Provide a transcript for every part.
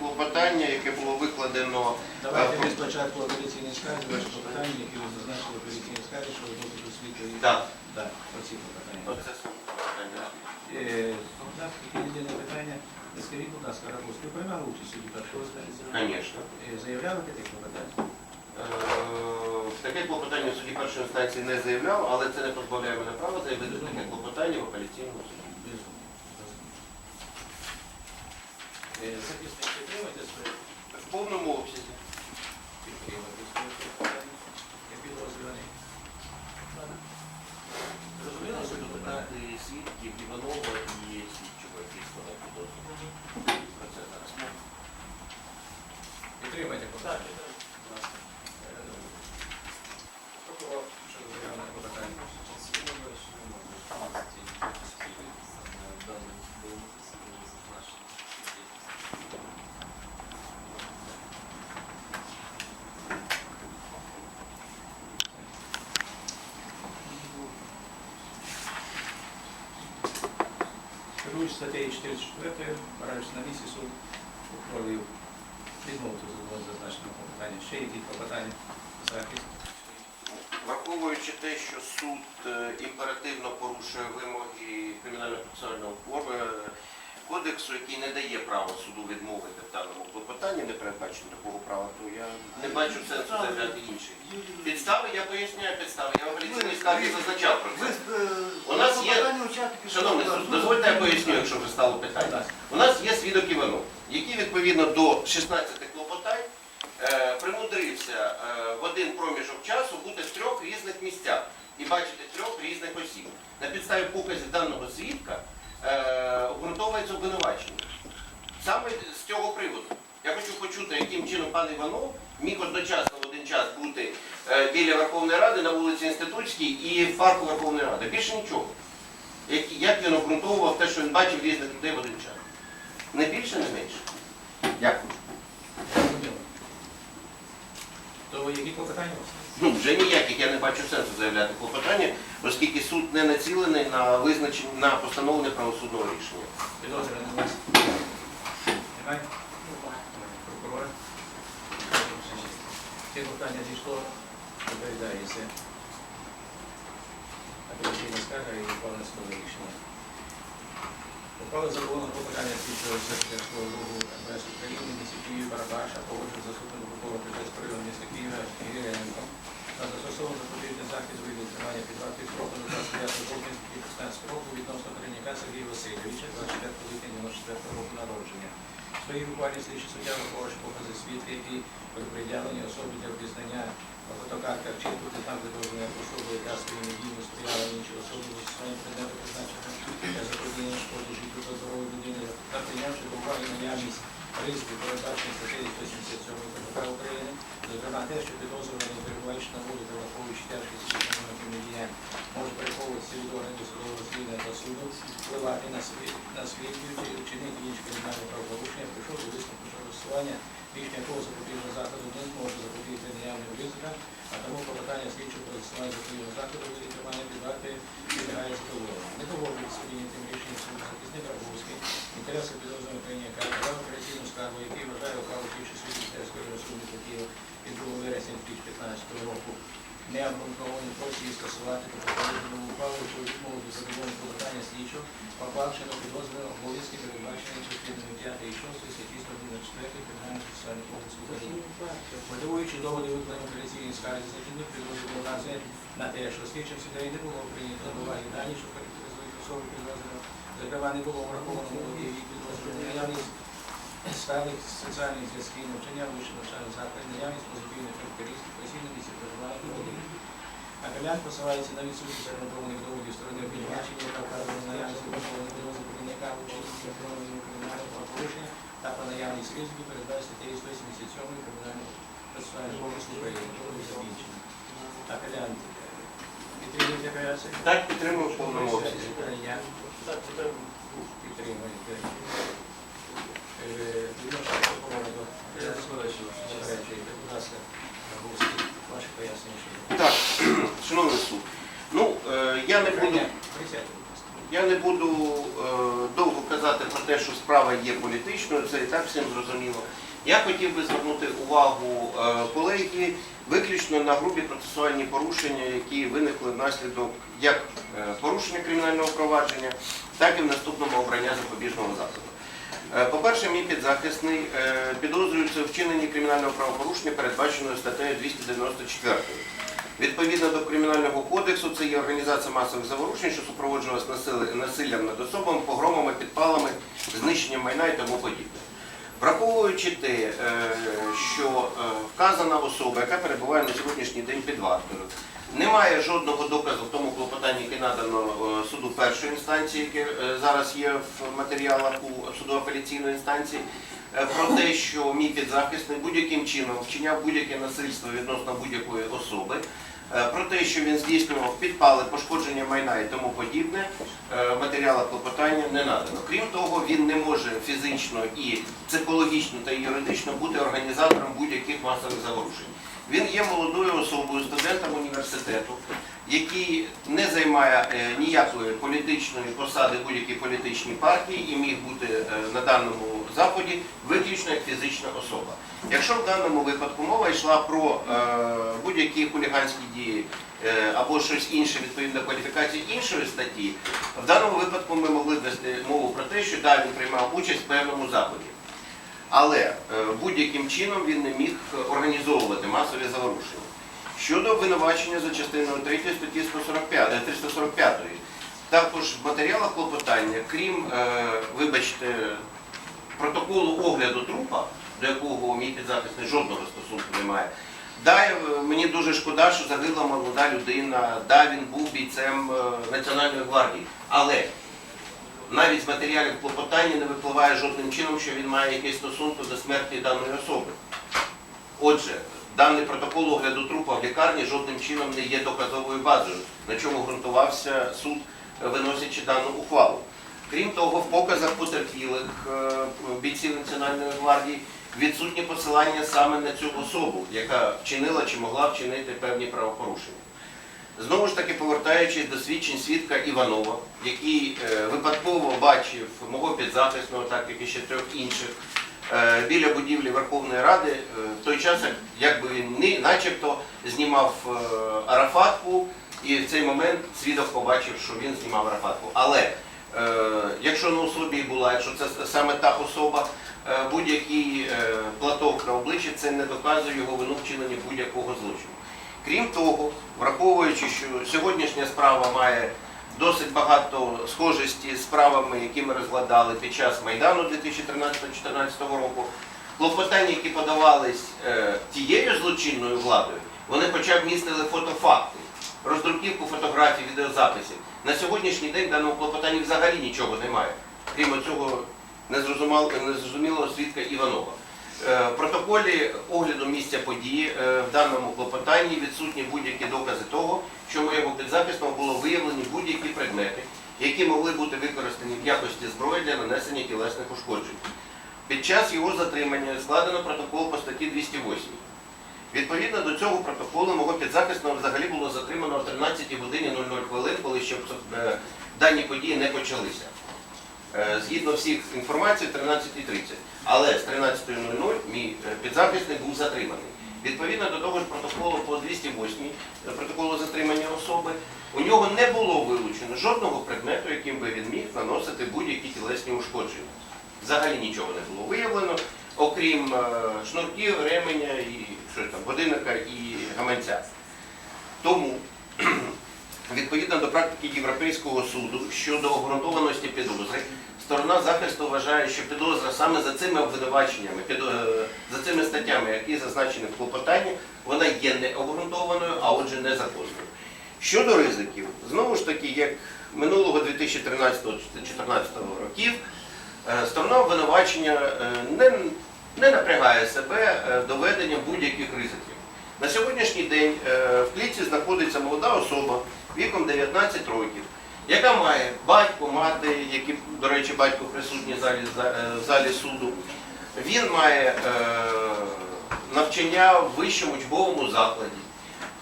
клопотання, яке було викладено. Давайте е, ми спочатку апеляційні скарги, ваші клопотання, які ви зазначили апеляційні скарги, що ви допит освіти. Так. Так, оці клопотання. Оце саме клопотання. Е, єдине питання. Скажіть, будь ласка, Рабус, ви приймали участь у першого станції? Звісно. Заявляли таке клопотання? Е, Таке клопотання в суді першої інстанції не заявляв, але це не позбавляє мене права заявити таке клопотання в апеляційному суді. Е, підтримуєте своє? В повному обсязі. Підтримуєте своє клопотання? Я підозрюваний. Зрозуміло, що клопотання? свідків Іванова і слідчого якийсь підозрюваного. Про це зараз мова. Підтримайте клопотання. Будь ласка. Е, Прокурор, що заявляв на клопотання. Керуючи статтею 44, параграф на місці суд ухвалив відмовити задоволення зазначеного клопотання. Ще які клопотання захист? Враховуючи те, що суд е, імперативно порушує вимоги кримінально-процесуального кор- кодексу, який не дає права суду відмовити в даному клопотанні, не передбачено такого права, то я не бачу сенсу заявляти інших. Підстави, я поясняю підстави. Я в апеляційній скаргі зазначав про це. е, У нас є- Шановний суд, дозвольте я поясню, якщо вже стало питання. У нас є свідок Іванов, який відповідно до 16 клопотань е, примудрився е, в один проміжок часу бути в трьох різних місцях і бачити трьох різних осіб. На підставі показів даного свідка е, обґрунтовується обвинувачення. Саме з цього приводу. Я хочу почути, пан Іванов міг одночасно в один час бути е, біля Верховної Ради на вулиці Інститутській і в парку Верховної Ради. Більше нічого. Як, як він обґрунтовував те, що він бачив різних людей в один час. Не більше, не менше. Дякую. То які клопотання? Ну, вже ніяких я не бачу сенсу заявляти клопотання, оскільки суд не націлений на визначення на постановлення правосудного рішення. Підозрюваний у вас? Немає? Прокурор? Ці дійшло, доповідається. Апеляційна скарга і ухвалене судове рішення. Ухвали закону про питання слідчого Закарського ругу МВС України, місті Києві, Барабаша, погоджує заступник прокурора Прикольського району міста Києва Ігоренко та застосовано запобіжний захід з тримання під вартою строку до 29 жовтня 2015 року відносно Корніка Сергія Васильовича, 24 липня 94 року народження. Своїй ухвалі слідчий суддя враховуючи покази свідки, які при пред'явленні особи для впізнання по фотокартках тут і там видовження особи, яка своїми діями сприяла іншій особі у застосуванні предмету призначеного для заподіяння шкоди життю та здоров'ю людини та прийнявши до уваги наявність ризиків, передбачених статтею 177 КПК України, зокрема те, що підозрюваний перебуваючи на волі та враховуючи тяжкість чинного діянь, може переховуватися від органів досудового розслідування та суду, впливати на на свідків чи вчинити інші кримінальні правопорушення, прийшов до висновку що застосування більш якого запобіжного заходу не зможе запобігти наявним ризикам, а тому попитання слідчого про застосування запобіжного заходу 4 Кримінального процесуального кодексу України. Мотивуючи доводи викладені апеляційній скарзі західних підрозділів доказує на те, що слідчим сюди не було прийнято до уваги дані, що характеризують особу підрозділу, зокрема не було враховано молоді її підрозділу, наявність сталих соціальних зв'язків, навчання вищих навчальних закладів, наявність позитивних характеристик, постійно місці проживання молоді. Апелянт на відсутність арматованих доводів сторони обвинувачення, яка вказана на наявність врахованих підрозділів, яка участь в кримінального порушення, та про наявність ризиків передбачити статтею 177 кримінального процесуального кодексу України. Доводи закінчені. Апелянт е, підтримує апеляцію? Так підтримую в повному обсязі. Я. Е, відносно. Будь ласка, Гурський, ваше пояснення. Так, шановний суд. Ну, е, я не буду. Присядьте. Я не буду е, довго казати. про те, що справа є політичною, це і так всім зрозуміло. Я хотів би звернути увагу е, колеги виключно на грубі процесуальні порушення, які виникли внаслідок як е, порушення кримінального провадження, так і в наступному обрання запобіжного заходу. Е, По-перше, мій підзахисний е, підозрюється в вчиненні кримінального правопорушення, передбаченого статтею 294. Відповідно до Кримінального кодексу, це є організація масових заворушень, що супроводжувалась насиллям над особами, погромами, підпалами, знищенням майна і тому подібне. Враховуючи те, е, що е, вказана особа, яка перебуває на сьогоднішній день під вартою, не має жодного доказу в тому клопотанні, яке надано е, суду першої інстанції, яке зараз є в матеріалах у суду апеляційної інстанції, про те, що мій підзахисний будь-яким чином вчиняв будь-яке насильство відносно будь-якої особи, про те, що він здійснював підпали, пошкодження майна і тому подібне, матеріала клопотання не надано. Крім того, він не може фізично і психологічно та юридично бути організатором будь-яких масових заворушень. Він є молодою особою, студентом університету, який не займає е, ніякої політичної посади будь-якій політичній партії і міг бути е, на даному заході виключно як фізична особа. Якщо в даному випадку мова йшла про е, будь-які хуліганські дії або щось інше відповідно кваліфікації іншої статті, в даному випадку ми могли вести мову про те, що да, він приймав участь в певному заході. Але будь-яким чином він не міг організовувати масові заворушення. Щодо обвинувачення за частиною 3 статті 145, е, 345, також в матеріалах клопотання, крім, е, вибачте, протоколу огляду трупа, до якого мій підзахисний жодного стосунку не має, Да, е, мені дуже шкода, що загинула молода людина, да, він був бійцем е, Національної гвардії. Але навіть з матеріалів клопотання не випливає жодним чином, що він має якийсь стосунок до смерті даної особи. Отже, даний протокол огляду трупа в лікарні жодним чином не є доказовою базою, на чому ґрунтувався суд, виносячи дану ухвалу. Крім того, в показах потерпілих е, бійців Національної гвардії відсутнє посилання саме на цю особу, яка вчинила чи могла вчинити певні правопорушення. Знову ж таки, повертаючись до свідчень свідка Іванова, який е, випадково бачив мого підзахисного, так як і ще трьох інших, біля будівлі Верховної Ради, е, в той час, якби він начебто знімав е, арафатку, і в цей момент свідок побачив, що він знімав арафатку. Але е, якщо на особі була, якщо це саме та особа, е, будь-який е, платок на обличчі, це не доказує його вину вчинення будь-якого злочину. Крім того, враховуючи, що сьогоднішня справа має досить багато схожості з справами, які ми розглядали під час Майдану 2013-2014 року, клопотання, які подавались е, тією злочинною владою, вони хоча б містили фотофакти, роздруківку фотографій, відеозаписів. На сьогоднішній день в даному клопотанні взагалі нічого немає, крім цього незрозумілого, свідка Іванова. Е, В протоколі огляду місця події е, в даному клопотанні відсутні будь-які докази того, що моєго підзахисного було виявлені будь-які предмети, які могли бути використані в якості зброї для нанесення тілесних ушкоджень. Під час його затримання складено протокол по статті 208. Відповідно до цього протоколу мого підзахисного взагалі було затримано о 13 годині 00 хвилин, коли ще е, дані події не почалися. Е, Згідно всіх інформацій, 13.30. Але з 13.00 мій е, підзахисник був затриманий. Відповідно до того ж протоколу по 208 е, протоколу затримання особи, у нього не було вилучено жодного предмету, яким би він міг наносити будь-які тілесні ушкодження. Взагалі нічого не було виявлено, окрім шнурків, ременя і що там, годинника і гаманця. Тому Відповідно до практики Європейського суду щодо обґрунтованості підозри, сторона захисту вважає, що підозра саме за цими обвинуваченнями, підо- е, за цими статтями, які зазначені в клопотанні, вона є необґрунтованою, а отже незаконною. Щодо ризиків, знову ж таки, як минулого 2013-2014 років, е, сторона обвинувачення е, не, не напрягає себе доведенням будь-яких ризиків. На сьогоднішній день в клітці знаходиться молода особа віком 19 років, яка має батько, мати, які, до речі, батько присутній в залі, е, в залі суду. Він має е, навчання в вищому учбовому закладі.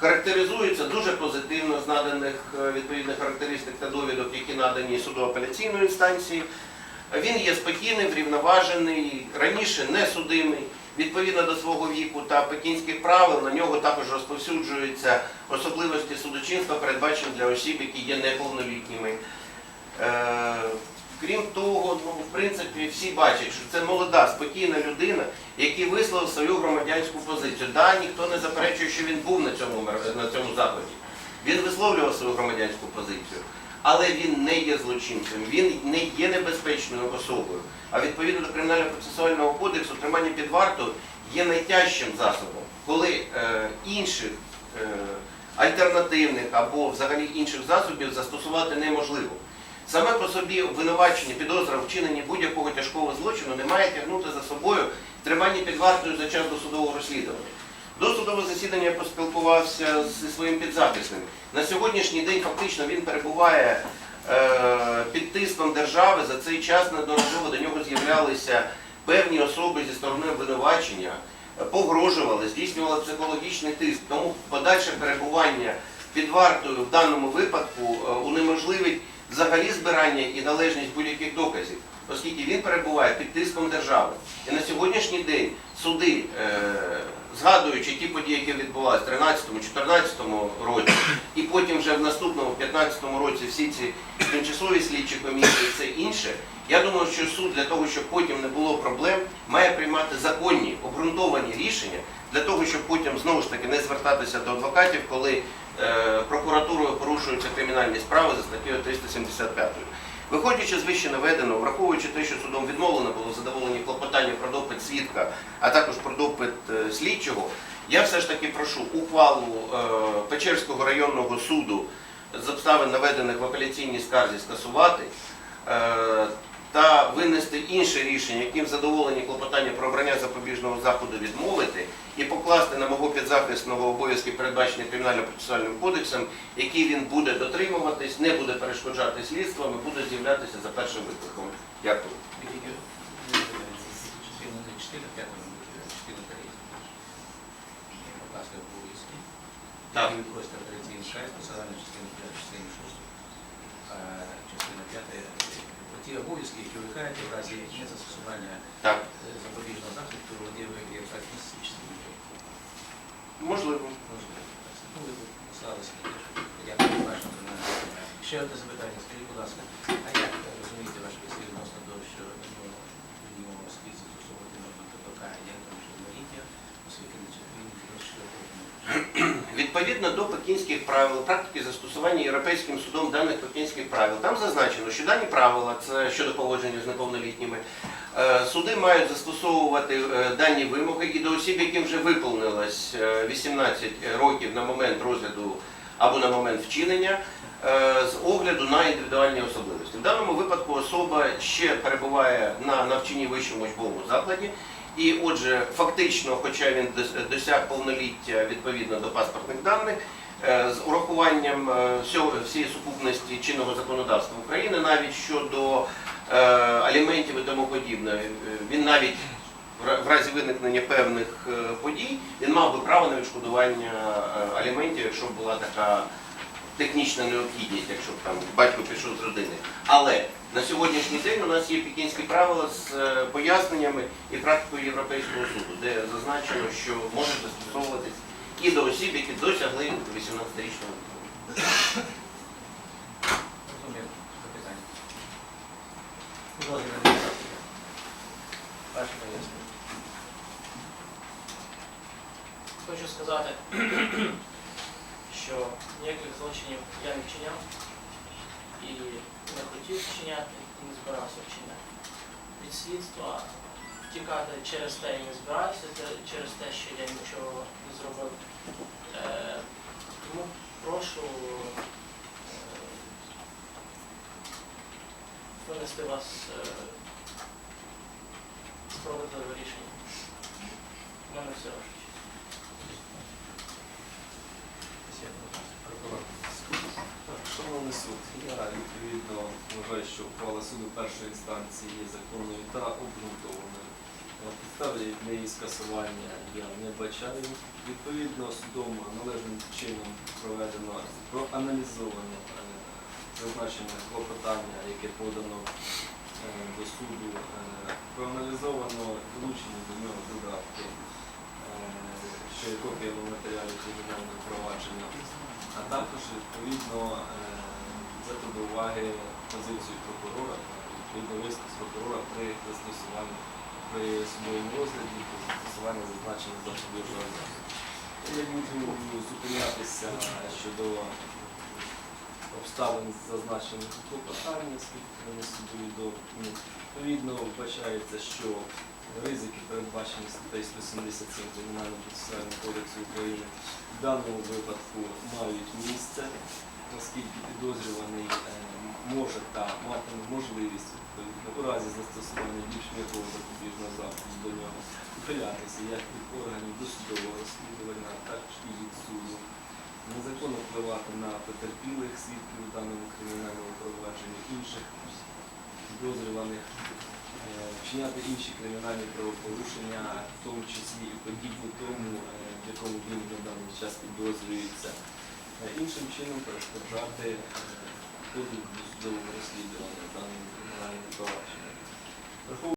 Характеризується дуже позитивно з наданих е, відповідних характеристик та довідок, які надані суду апеляційної інстанції. Він є спокійним, врівноважений, раніше не судимий. Відповідно до свого віку та пекінських правил на нього також розповсюджуються особливості судочинства, передбачені для осіб, які є неповнолітніми. Е, Крім того, ну, в принципі, всі бачать, що це молода, спокійна людина, який висловив свою громадянську позицію. Да, ніхто не заперечує, що він був на цьому, на цьому заході. Він висловлював свою громадянську позицію, але він не є злочинцем, він не є небезпечною особою. А відповідно до кримінально-процесуального кодексу тримання під вартою є найтяжчим засобом, коли е, інших е, альтернативних або взагалі інших засобів застосувати неможливо. Саме по собі обвинувачення, підозра вчиненні будь-якого тяжкого злочину не має тягнути за собою тримання під вартою за час досудового розслідування. До судового засідання я поспілкувався зі своїм підзахисним. На сьогоднішній день фактично він перебуває е, під тиском держави. За цей час неодноразово до нього з'являлися певні особи зі сторони обвинувачення, погрожували, здійснювали психологічний тиск. Тому подальше перебування під вартою в даному випадку е, унеможливить взагалі збирання і належність будь-яких доказів, оскільки він перебуває під тиском держави. І на сьогоднішній день суди, е, згадуючи ті події, які відбувалися в 13-14 році, і потім вже в наступному, в 15-му році, всі ці тимчасові слідчі комісії, і все інше, я думаю, що суд для того, щоб потім не було проблем, має приймати законні, обґрунтовані рішення для того, щоб потім знову ж таки не звертатися до адвокатів, коли е, прокуратурою порушуються кримінальні справи за статтею 375. Виходячи з вище наведеного, враховуючи те, що судом відмовлено було задоволені клопотання про допит свідка, а також про допит е, слідчого, я все ж таки прошу ухвалу е, Печерського районного суду з обставин наведених в апеляційній скарзі скасувати. Е, та винести інше рішення, яким задоволені клопотання про обрання запобіжного заходу відмовити і покласти на мого підзахисного обов'язки, передбачені кримінально-процесуальним кодексом, які він буде дотримуватись, не буде перешкоджати слідствам і буде з'являтися за першим викликом. Дякую. Так. Які ви просите операційну скарг, посилання частини 5, частини 6, частина 5. Ті обов'язки, які виникають в разі незастосування е, запобіжного заходу, вони ви є в частині 5. можливо. Можливо. Ну, ви на дякую. Ще одне запитання. Скажіть, будь ласка, а як е, розумієте ваше вислів відносно того, що ну, мінімум слід застосовувати норму КПК як там літня, оскільки на цьому він що Відповідно до пекінських правил, практики застосування Європейським судом даних пекінських правил, там зазначено, що дані правила, це щодо поводження з неповнолітніми, е, суди мають застосовувати е, дані вимоги і до осіб, яким вже виповнилось е, 18 років на момент розгляду або на момент вчинення, е, з огляду на індивідуальні особливості. В даному випадку особа ще перебуває на навчанні вищому учбовому закладі. І отже, фактично, хоча він дос- досяг повноліття відповідно до паспортних даних, е, з урахуванням е, всієї сукупності чинного законодавства України, навіть щодо е, аліментів і тому подібне, він навіть в разі виникнення певних подій, він мав би право на відшкодування аліментів, якщо була така технічна необхідність, якщо б там батько пішов з родини. Але на сьогоднішній день у нас є пекінські правила з е, поясненнями і практикою Європейського суду, де зазначено, що можуть застосовуватись і до осіб, які досягли 18-річного віку. Хочу сказати, що ніяких злочинів я не вчиняв і не хотів вчиняти, і не збирався вчиняти. Від слідства втікати через те і не збираюся, через те, що я нічого не зробив. Е, тому прошу е, винести вас е, справедливе рішення. У мене все ваше. Прокурор. Так, Шановний суд, я відповідно вважаю, що ухвала суду першої інстанції є законною та обґрунтованою. На неї скасування я не бачаю. Відповідно, судом належним чином проведено, проаналізовано е, зазначене клопотання, яке подано до суду. Е, Проаналізовано долучені до нього додатки, е, що є копіями матеріалів кримінального провадження, а також відповідно е, взяти до уваги позицію прокурора, відповідно висновок прокурора при застосуванні при судовому розгляді при застосуванні зазначених запобіжного заходу. Я буду зупинятися щодо обставин, зазначених у клопотанні, оскільки вони судові до ну, відповідно вбачається, що ризики, передбачені статтею 177 Кримінального процесуального кодексу України, в даному випадку мають місце, оскільки підозрюваний е, може та матиме можливість у разі застосування більш м'якого запобіжного заходу до нього ухилятися як від органів досудового розслідування, а також і від суду. Незаконно впливати на потерпілих свідків у даному кримінальному провадженні, інших підозрюваних, е, вчиняти інші кримінальні правопорушення, в тому числі і подібні тому, е, в якому він на даний час підозрюється, іншим чином перешкоджати е, ходу досудового розслідування даного провадженні. Враховуючи